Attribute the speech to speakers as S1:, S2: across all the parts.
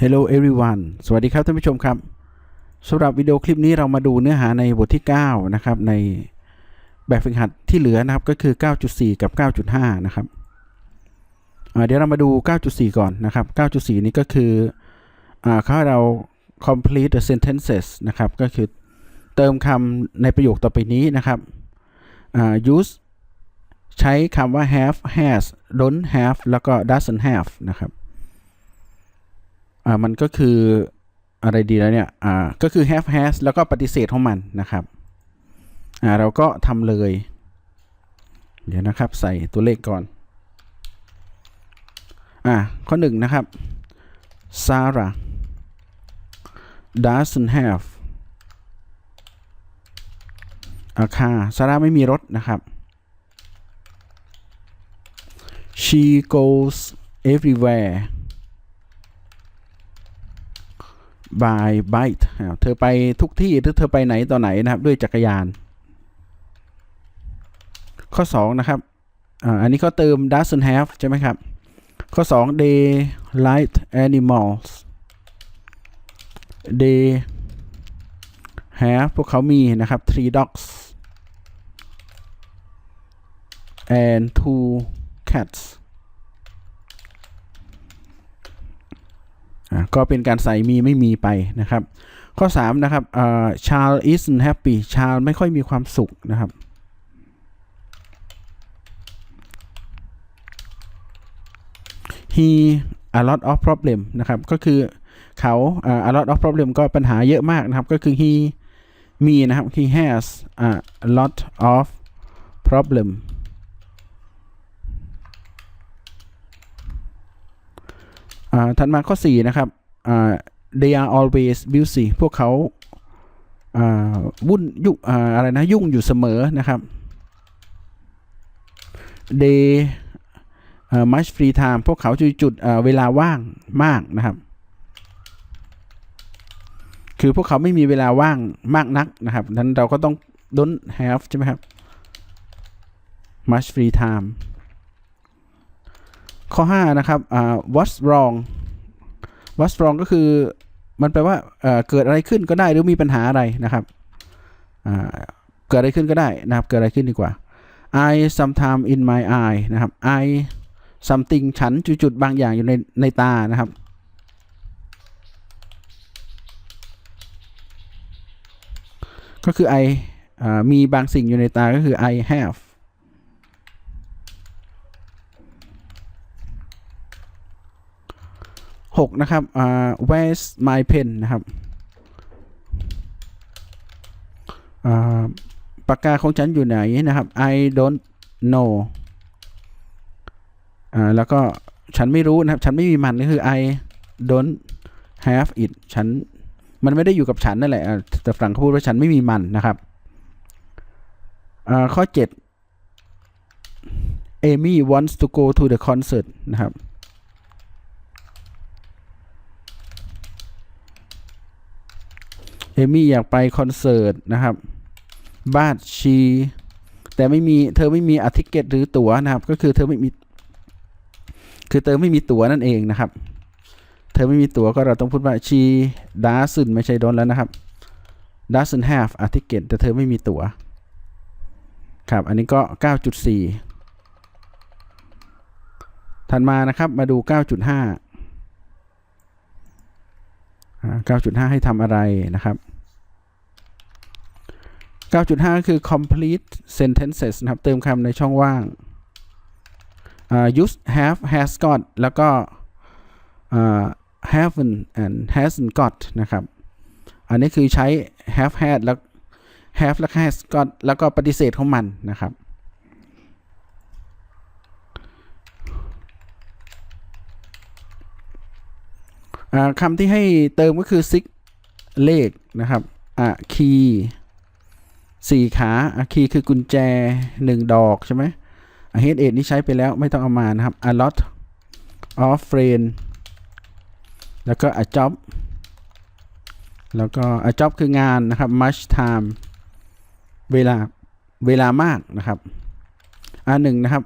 S1: Hello everyone สวัสดีครับท่านผู้ชมครับสำหรับวิดีโอคลิปนี้เรามาดูเนื้อหาในบทที่ 9 นะครับ ในแบบฝึกหัดที่เหลือนะครับก็คือ 9.4 กับ 9.5 นะครับเดี๋ยวเรามาดู 9.4 ก่อนนะครับ 9.4 นี้ก็คืออเขาให้เรา complete the sentences นะครับ ก็คือเติมคำในประโยคต่อไปนี้นะครับ use ใช้คำว่า have has don't have แล้วก็ doesn't have นะครับ อ่ามันก็คืออะไรดีแล้วเนี่ยอ่าก็คือ have has แล้วก็ปฏิเสธของมันนะครับอ่าเราก็ทำเลย เดี๋ยวนะครับใส่ตัวเลขก่อนอ่าข้อหนึ่งนะครับ Sarah doesn't have a car ซาร่าไม่มีรถนะครับ she goes everywhere by bike เธอไปทุกที่หรือเธอไปไหนต่อไหนนะครับ ด้วยจักรยาน ข้อ 2 นะครับอันนี้เขาเติม doesn't have ใช่ไหมครับ ข้อ 2 they like animals they have พวกเขามีนะครับ three dogs and two cats อ่า ก็เป็นการใส่มีไม่มีไปนะครับ ข้อ 3 นะครับอ่า child isn't happy child ไม่ค่อยมีความสุขนะครับ he a lot of problem นะครับ ก็คือเขาอ่า a lot of problem ก็ปัญหาเยอะมากนะครับ ก็คือ he มีนะครับ he has a lot of problem อ่า ถัดมาข้อ 4 นะครับอ่า they are always busy พวกเขาอ่าวุ่นยุ่งอ่าอะไรนะยุ่งอยู่เสมอนะครับ they อ่า much free time พวกเขาจะจุดอ่าเวลาว่างมากนะครับ คือพวกเขาไม่มีเวลาว่างมากนักนะครับนั้นเราก็ต้อง don't have ใช่ไหมครับ much free time ข้อ 5 นะครับ what's wrong what's wrong ก็คือมันแปลว่าเอ่อเกิดอะไรขึ้นก็ได้หรือมีปัญหาอะไรนะครับเกิดอะไรขึ้นก็ได้นะครับ เกิดอะไรขึ้นดีกว่า I sometime in my eye นะครับ I something ฉันจุดๆบางอย่างอยู่ในในตานะครับ ก็คือ I มีบางสิ่งอยู่ในตาก็คือ I have หกนะครับ อ่า where's my pen นะครับ อ่า ปากกาของฉันอยู่ไหนนะครับ I don't know อ่า แล้วก็ฉันไม่รู้นะครับ ฉันไม่มีมันก็คือ I don't have it ฉัน มันไม่ได้อยู่กับฉันนั่นแหละ แต่ฝรั่งเขาพูดว่าฉันไม่มีมันนะครับ อ่า ข้อ 7 Amy wants to go to the concert นะครับ เอมี่อยากไปคอนเสิร์ตนะครับบ้านชี แต่ไม่มีเธอไม่มีอติเกตหรือตั๋วนะครับ ก็คือเธอไม่มี คือเธอไม่มีตั๋วนั่นเองนะครับ เธอไม่มีตั๋วก็เราต้องพูดว่า she doesn't ไม่ใช่โดนแล้วนะครับ doesn't have a ticket แต่เธอไม่มีตั๋ว ครับ อันนี้ก็ 9.4 ถัดมานะครับ มาดู 9.5 9.5 ให้ทำอะไรนะครับ 9.5 ก็คือ complete sentences นะครับ เติมคำในช่องว่าง use have has got แล้วก็ haven't and hasn't got นะครับ อันนี้คือใช้ have had แล้ว have แล้ว has got แล้วก็ปฏิเสธของมันนะครับ คำที่ให้เติมก็คือ six เลขนะครับอะ key สี่ขาอะ key คือกุญแจหนึ่งดอกใช่ไหมอะ head eight นี่ใช้ไปแล้วไม่ต้องเอามานะครับ a lot of friend แล้วก็ a job แล้วก็ a job คืองานนะครับ much time เวลาเวลามากนะครับ อันหนึ่งนะครับ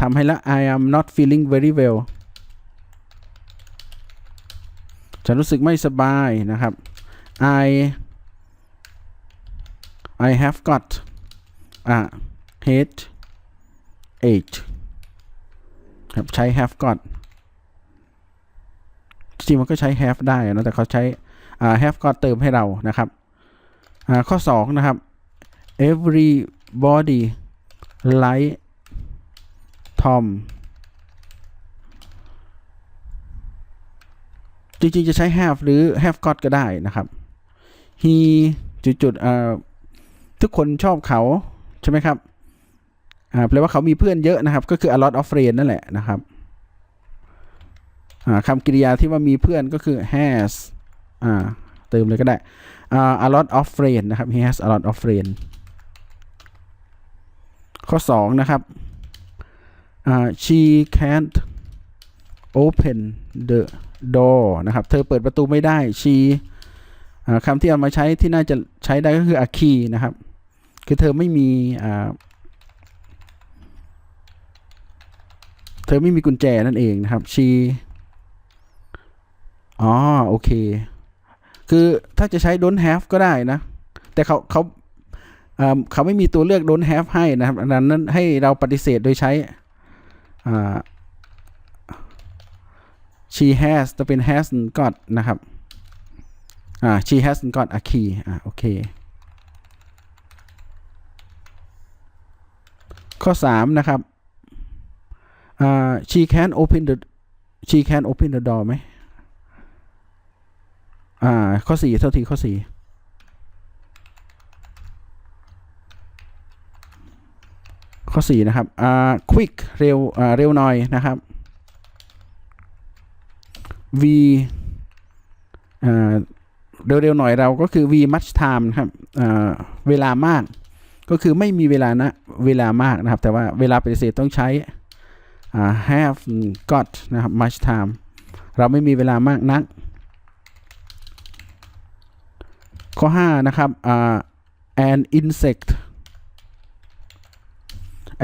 S1: ทำให้ละ I am not feeling very well ฉันรู้สึกไม่สบายนะครับ I I have got a head ache ครับใช้ have got จริงมันก็ใช้ have ได้นะแต่เขาใช้ have got เติมให้เรานะครับ ข้อ 2 นะครับ everybody like Tom จริงๆ จะใช้ have หรือ have got ก็ได้นะครับ he จุดๆเอ่อทุกคนชอบเขาใช่ไหมครับอ่าแปลว่าเขามีเพื่อนเยอะนะครับ ก็คือ a lot of friends นั่นแหละนะครับอ่าคำกริยาที่ว่ามีเพื่อนก็คือ has อ่าเติมเลยก็ได้อ่า a lot of friends นะครับ he has a lot of friends ข้อ 2 นะครับ she can't open the door นะครับ เธอเปิดประตูไม่ได้ she คำที่เอามาใช้ที่น่าจะใช้ได้ก็คือ a key นะครับ คือเธอไม่มีเธอไม่มีกุญแจนั่นเองนะครับ she อ๋อโอเค คือถ้าจะใช้ don't have ก็ได้นะ แต่เขาเขาเขาไม่มีตัวเลือก don't have ให้นะครับดังนั้นให้เราปฏิเสธโดยใช้อ่า she has จะเป็น has got นะครับ อ่า she has got a key อ่าโอเค ข้อ 3 นะครับ อ่า she can open the she can open the door ไหมอ่า ข้อ 4 เท่าทีข้อ 4ข้อ 4 นะครับ อ่า quick เร็ว อ่า เร็วหน่อยนะครับ v เร็วๆหน่อยเราก็คือ v much time นะครับเวลามาก ก็คือไม่มีเวลานะเวลามากนะครับ แต่ว่าเวลาปฏิเสธต้องใช้ have got นะครับ much time เราไม่มีเวลามากนัก ข้อ 5 นะครับ an insect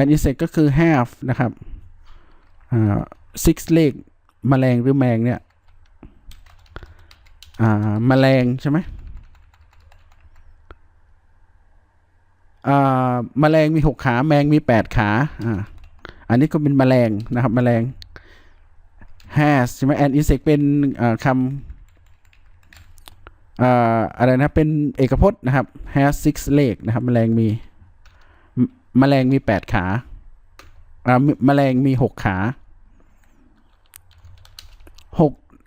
S1: an insect ก็คือ have นะครับ six leg แมลงหรือแมงเนี่ย อ่าแมลงใช่ไหมอ่าแมลงมีหกขาแมงมีแปดขาอ่าอันนี้ก็เป็นแมลงนะครับแมลง has ใช่ไหม and insect เป็นคำอะไรนะเป็นเอกพจน์นะครับ has six leg นะครับแมลงมีมแมลงมีแปดขาอ่าแมลงมีหกขาหก อ่า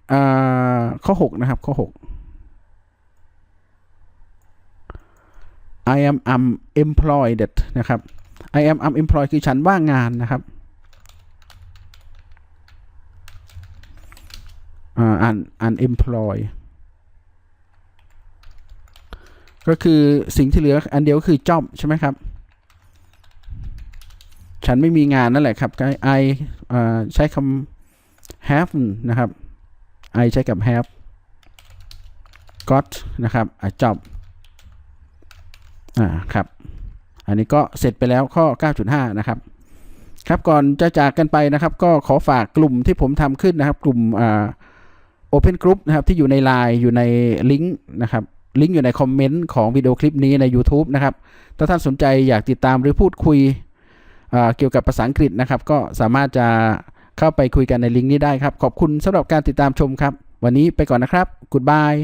S1: ข้อ 6 นะครับ ข้อ 6 I am unemployed นะครับ I am unemployed คือฉันว่างงานนะครับอ่า un unemployed ก็คือสิ่งที่เหลืออันเดียวก็คือ job ใช่ไหมครับ ฉันไม่มีงานนั่นแหละครับ I อ่าใช้คำ have นะครับ I ใช้กับ have got นะครับ a job อ่าครับ อันนี้ก็เสร็จไปแล้วข้อ 9.5 นะครับ ครับก่อนจะจากกันไปนะครับ ก็ขอฝากกลุ่มที่ผมทำขึ้นนะครับ กลุ่มอ่า Open Group นะครับที่อยู่ใน Line อยู่ในลิงก์นะครับลิงก์อยู่ในคอมเมนต์ของวิดีโอคลิปนี้ใน YouTube นะครับ ถ้าท่านสนใจอยากติดตามหรือพูดคุยอ่าเกี่ยวกับภาษาอังกฤษนะครับ ก็สามารถจะ เข้าไปคุยกันในลิงก์นี้ได้ครับ ขอบคุณสำหรับการติดตามชมครับ วันนี้ไปก่อนนะครับ Goodbye